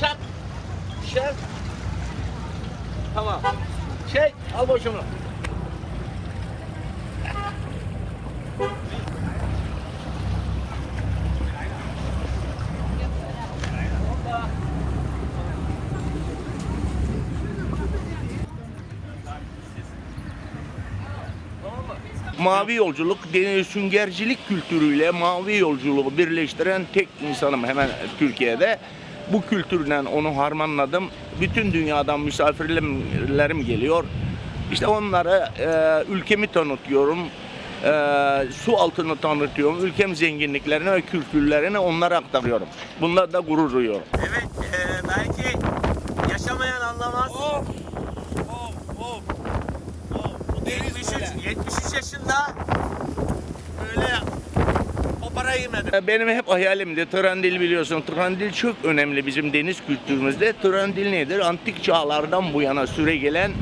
şak. Şak. Tamam. Çek. Al boşunu. Mavi yolculuk, deniz süngercilik kültürüyle mavi yolculuğu birleştiren tek insanım hemen Türkiye'de. Bu kültürle onu harmanladım. Bütün dünyadan misafirlerim geliyor. İşte onlara e, ülkemi tanıtıyorum. E, su altını tanıtıyorum. Ülkem zenginliklerini ve kültürlerini onlara aktarıyorum. Bunlar da gurur duyuyorum. Evet, e, belki yaşamayan anlamaz. Of! Of! Of! Of! Bu deniz 73, böyle. 73 yaşında parayı yemedim. Benim hep hayalimdi. Trandil biliyorsun. Trandil çok önemli bizim deniz kültürümüzde. Trandil nedir? Antik çağlardan bu yana süre gelen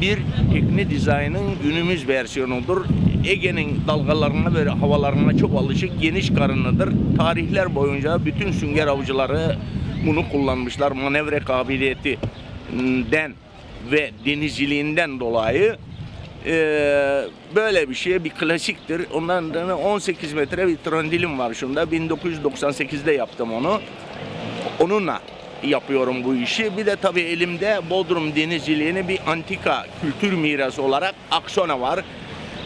bir tekne dizaynın günümüz versiyonudur. Ege'nin dalgalarına ve havalarına çok alışık geniş karınlıdır. Tarihler boyunca bütün sünger avcıları bunu kullanmışlar. Manevra kabiliyetinden ve denizciliğinden dolayı ee, böyle bir şey bir klasiktir. Ondan sonra 18 metre bir trandilim var şunda. 1998'de yaptım onu. Onunla yapıyorum bu işi. Bir de tabii elimde Bodrum denizciliğini bir antika kültür mirası olarak Aksona var.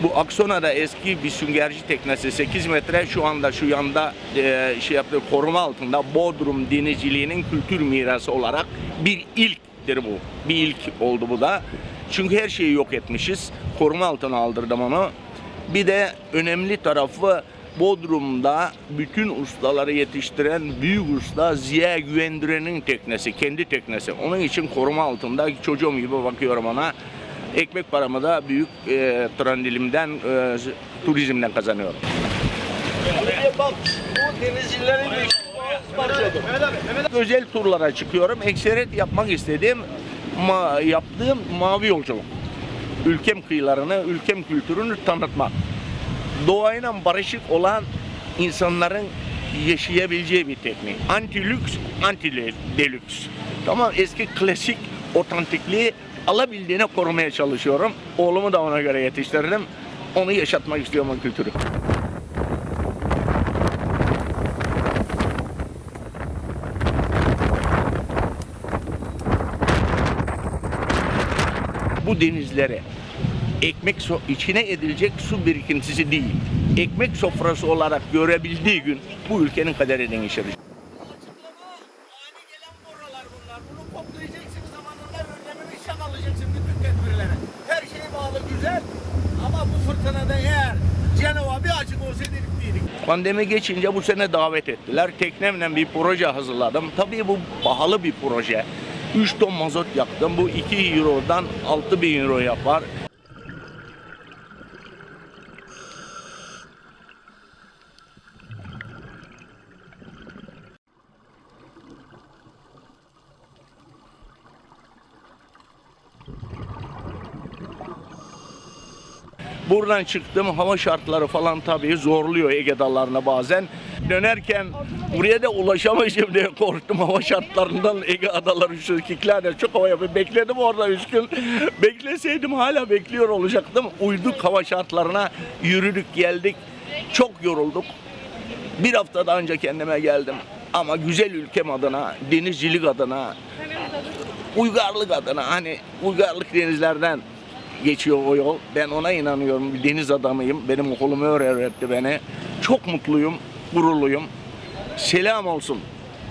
Bu Aksona da eski bir süngerci teknesi 8 metre şu anda şu yanda e, şey yaptı koruma altında Bodrum denizciliğinin kültür mirası olarak bir ilktir bu. Bir ilk oldu bu da. Çünkü her şeyi yok etmişiz. Koruma altına aldırdım onu. Bir de önemli tarafı Bodrum'da bütün ustaları yetiştiren büyük usta Ziya Güvendiren'in teknesi, kendi teknesi. Onun için koruma altında çocuğum gibi bakıyorum ona. Ekmek paramı da büyük e, trandilimden, e, turizmden kazanıyorum. Bak bu denizcilerin Özel turlara çıkıyorum. Ekseret yapmak istediğim, ma, yaptığım mavi yolculuk. Ülkem kıyılarını, ülkem kültürünü tanıtmak. Doğayla barışık olan insanların yaşayabileceği bir teknik. Anti lüks, anti delüks. Tamam eski klasik otantikliği alabildiğine korumaya çalışıyorum. Oğlumu da ona göre yetiştirdim. Onu yaşatmak istiyorum o kültürü. Bu denizlere ekmek so- içine edilecek su birikintisi değil, ekmek sofrası olarak görebildiği gün bu ülkenin kaderi dedik. Pandemi geçince bu sene davet ettiler. Teknemle bir proje hazırladım. Tabii bu pahalı bir proje. 3 ton mazot yaktım. Bu 2 Euro'dan 6 bin Euro yapar. Buradan çıktım hava şartları falan tabii zorluyor Ege dallarına bazen. Dönerken buraya da ulaşamayacağım diye korktum hava şartlarından Ege adaları kiklerde çok hava yapıyor. Bekledim orada gün. Bekleseydim hala bekliyor olacaktım. Uyduk hava şartlarına yürüdük geldik. Çok yorulduk. Bir haftada önce kendime geldim. Ama güzel ülkem adına, denizcilik adına, uygarlık adına hani uygarlık denizlerden geçiyor o yol. Ben ona inanıyorum. Bir deniz adamıyım. Benim okulumu öğretti beni. Çok mutluyum, gururluyum. Selam olsun.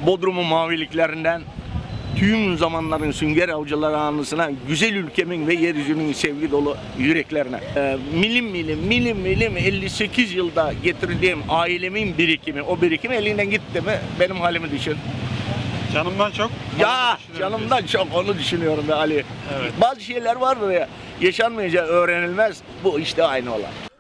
Bodrum'un maviliklerinden tüm zamanların sünger avcıları anısına güzel ülkemin ve yeryüzünün sevgi dolu yüreklerine. Ee, milim milim milim milim 58 yılda getirdiğim ailemin birikimi o birikim elinden gitti mi benim halimi düşün. Canımdan çok. Ya canımdan çok onu düşünüyorum be Ali. Evet. Bazı şeyler vardır ya yaşanmayacağı öğrenilmez. Bu işte aynı olan.